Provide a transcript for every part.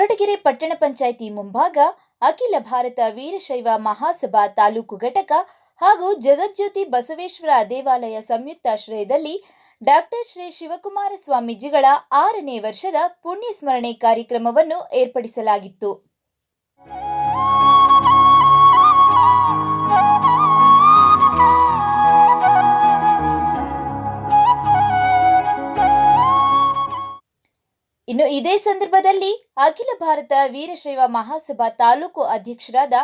ಕೊರಟಗೆರೆ ಪಟ್ಟಣ ಪಂಚಾಯಿತಿ ಮುಂಭಾಗ ಅಖಿಲ ಭಾರತ ವೀರಶೈವ ಮಹಾಸಭಾ ತಾಲೂಕು ಘಟಕ ಹಾಗೂ ಜಗಜ್ಯೋತಿ ಬಸವೇಶ್ವರ ದೇವಾಲಯ ಸಂಯುಕ್ತಾಶ್ರಯದಲ್ಲಿ ಡಾಕ್ಟರ್ ಶ್ರೀ ಶಿವಕುಮಾರ ಸ್ವಾಮೀಜಿಗಳ ಆರನೇ ವರ್ಷದ ಪುಣ್ಯಸ್ಮರಣೆ ಕಾರ್ಯಕ್ರಮವನ್ನು ಏರ್ಪಡಿಸಲಾಗಿತ್ತು. ಇನ್ನು ಇದೇ ಸಂದರ್ಭದಲ್ಲಿ ಅಖಿಲ ಭಾರತ ವೀರಶೈವ ಮಹಾಸಭಾ ತಾಲೂಕು ಅಧ್ಯಕ್ಷರಾದ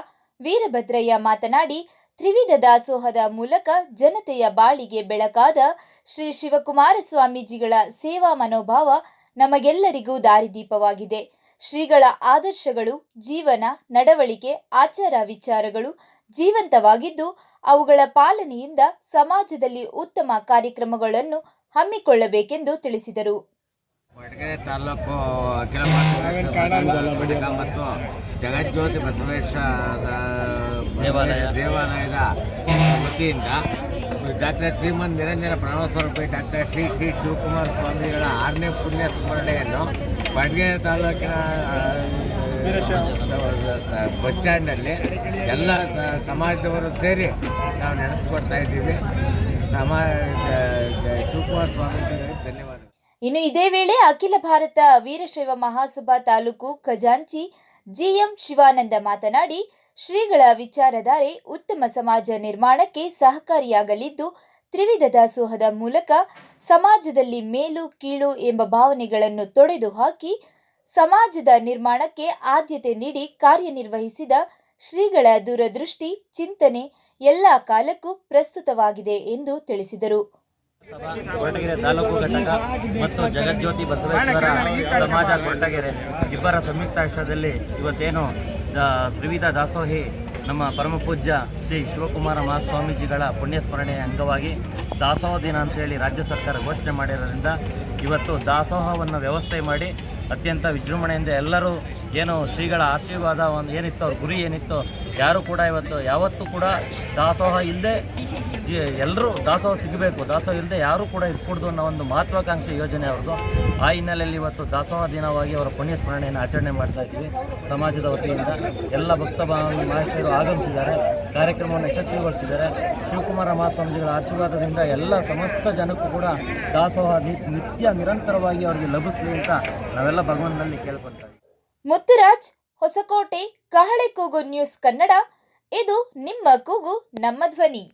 ವೀರಭದ್ರಯ್ಯ ಮಾತನಾಡಿ, ತ್ರಿವಿಧ ದಾಸೋಹದ ಮೂಲಕ ಜನತೆಯ ಬಾಳಿಗೆ ಬೆಳಕಾದ ಶ್ರೀ ಶಿವಕುಮಾರ ಸ್ವಾಮೀಜಿಗಳ ಸೇವಾ ಮನೋಭಾವ ನಮಗೆಲ್ಲರಿಗೂ ದಾರಿದೀಪವಾಗಿದೆ. ಶ್ರೀಗಳ ಆದರ್ಶಗಳು, ಜೀವನ, ನಡವಳಿಕೆ, ಆಚಾರ ವಿಚಾರಗಳು ಜೀವಂತವಾಗಿದ್ದು, ಅವುಗಳ ಪಾಲನೆಯಿಂದ ಸಮಾಜದಲ್ಲಿ ಉತ್ತಮ ಕಾರ್ಯಕ್ರಮಗಳನ್ನು ಹಮ್ಮಿಕೊಳ್ಳಬೇಕೆಂದು ತಿಳಿಸಿದರು. ಕೊರಟಗೆರೆ ತಾಲೂಕು ಅಖಿಲ ಭಾರತ ಮತ್ತು ಜಗಜ್ಯೋತಿ ಬಸವೇಶ ದೇವಾಲಯ. ದೇವಾಲಯದ ವತಿಯಿಂದ ಡಾಕ್ಟರ್ ಶ್ರೀಮಂತ್ ನಿರಂಜನ ಪ್ರಣವ ಸ್ವರೂಪಿ ಡಾಕ್ಟರ್ ಶ್ರೀ ಶ್ರೀ ಶಿವಕುಮಾರ ಸ್ವಾಮಿಗಳ ಆರನೇ ಪುಣ್ಯ ಸ್ಮರಣೆಯನ್ನು ಕೊರಟಗೆರೆ ತಾಲೂಕಿನ ಬಸ್ ಸ್ಟ್ಯಾಂಡಲ್ಲಿ ಎಲ್ಲ ಸಮಾಜದವರು ಸೇರಿ ನಾವು ನಡೆಸ್ಕೊಡ್ತಾ ಇದ್ದೀವಿ ಸಮಾಜ ಶಿವಕುಮಾರ ಧನ್ಯವಾದಗಳು ಇನ್ನು ಇದೇ ವೇಳೆ ಅಖಿಲ ಭಾರತ ವೀರಶೈವ ಮಹಾಸಭಾ ತಾಲೂಕು ಖಜಾಂಚಿ ಜಿಎಂ ಶಿವಾನಂದ ಮಾತನಾಡಿ, ಶ್ರೀಗಳ ವಿಚಾರಧಾರೆ ಉತ್ತಮ ಸಮಾಜ ನಿರ್ಮಾಣಕ್ಕೆ ಸಹಕಾರಿಯಾಗಲಿದ್ದು ತ್ರಿವಿಧ ದಾಸೋಹದ ಮೂಲಕ ಸಮಾಜದಲ್ಲಿ ಮೇಲು ಕೀಳು ಎಂಬ ಭಾವನೆಗಳನ್ನು ತೊಡೆದು ಹಾಕಿ ಸಮಾಜದ ನಿರ್ಮಾಣಕ್ಕೆ ಆದ್ಯತೆ ನೀಡಿ ಕಾರ್ಯನಿರ್ವಹಿಸಿದ ಶ್ರೀಗಳ ದೂರದೃಷ್ಟಿ, ಚಿಂತನೆ ಎಲ್ಲ ಕಾಲಕ್ಕೂ ಪ್ರಸ್ತುತವಾಗಿದೆ ಎಂದು ತಿಳಿಸಿದರು. ಕೊರಟಗೆರೆ ತಾಲೂಕು ಘಟಕ ಮತ್ತು ಜಗಜ್ಯೋತಿ ಬಸವೇಶ್ವರ ಸಮಾಜ ಕೊರಟಗೆರೆ ಇಬ್ಬರ ಸಂಯುಕ್ತಾಶ್ರಯದಲ್ಲಿ ಇವತ್ತೇನು ತ್ರಿವಿಧ ದಾಸೋಹಿ ನಮ್ಮ ಪರಮ ಪೂಜ್ಯ ಶ್ರೀ ಶಿವಕುಮಾರ ಮಹಾಸ್ವಾಮೀಜಿಗಳ ಪುಣ್ಯ ಸ್ಮರಣೆಯ ಅಂಗವಾಗಿ ದಾಸೋಹ ದಿನ ಅಂತೇಳಿ ರಾಜ್ಯ ಸರ್ಕಾರ ಘೋಷಣೆ ಮಾಡಿರೋದ್ರಿಂದ ಇವತ್ತು ದಾಸೋಹವನ್ನು ವ್ಯವಸ್ಥೆ ಮಾಡಿ ಅತ್ಯಂತ ವಿಜೃಂಭಣೆಯಿಂದ ಎಲ್ಲರೂ ಏನು ಶ್ರೀಗಳ ಆಶೀರ್ವಾದ, ಒಂದು ಏನಿತ್ತು, ಅವ್ರ ಗುರಿ ಏನಿತ್ತು, ಯಾರು ಕೂಡ ಇವತ್ತು, ಯಾವತ್ತೂ ಕೂಡ ದಾಸೋಹ ಇಲ್ಲದೆ ಎಲ್ಲರೂ ದಾಸೋಹ ಸಿಗಬೇಕು. ದಾಸೋಹ ಇಲ್ಲದೆ ಯಾರೂ ಕೂಡ ಇರ್ಕೂಡ್ದು ಅನ್ನೋ ಒಂದು ಮಹತ್ವಾಕಾಂಕ್ಷೆ ಯೋಜನೆ ಅವ್ರದ್ದು ಆ ಹಿನ್ನೆಲೆಯಲ್ಲಿ ಇವತ್ತು ದಾಸೋಹ ದಿನವಾಗಿ ಅವರ ಪುಣ್ಯ ಸ್ಮರಣೆಯನ್ನು ಆಚರಣೆ ಮಾಡ್ತಾ ಇದ್ದೀವಿ ಸಮಾಜದ ವತಿಯಿಂದ ಎಲ್ಲ ಭಕ್ತ ಭಾವ- ಮಹೇಶ್ವರು ಆಗಮಿಸಿದ್ದಾರೆ. ಕಾರ್ಯಕ್ರಮವನ್ನು ಯಶಸ್ವಿಗೊಳಿಸಿದ್ದಾರೆ. ಶಿವಕುಮಾರ ಮಹಾಸ್ವಾಮೀಜಿಗಳ ಆಶೀರ್ವಾದದಿಂದ ಎಲ್ಲ ಸಮಸ್ತ ಜನಕ್ಕೂ ಕೂಡ ದಾಸೋಹ ನಿತ್ಯ ನಿರಂತರವಾಗಿ ಅವರಿಗೆ ಲಭಿಸಲಿ ಅಂತ ನಾವೆಲ್ಲ ಭಗವಂತನಲ್ಲಿ ಕೇಳ್ಕೊಳ್ತಾ ಮುತ್ತುರಾಜ್, ಹೊಸಕೋಟೆ, ಕಹಳೆ ಕೂಗು ನ್ಯೂಸ್ ಕನ್ನಡ. ಇದು ನಿಮ್ಮ ಕೂಗು, ನಮ್ಮ ಧ್ವನಿ.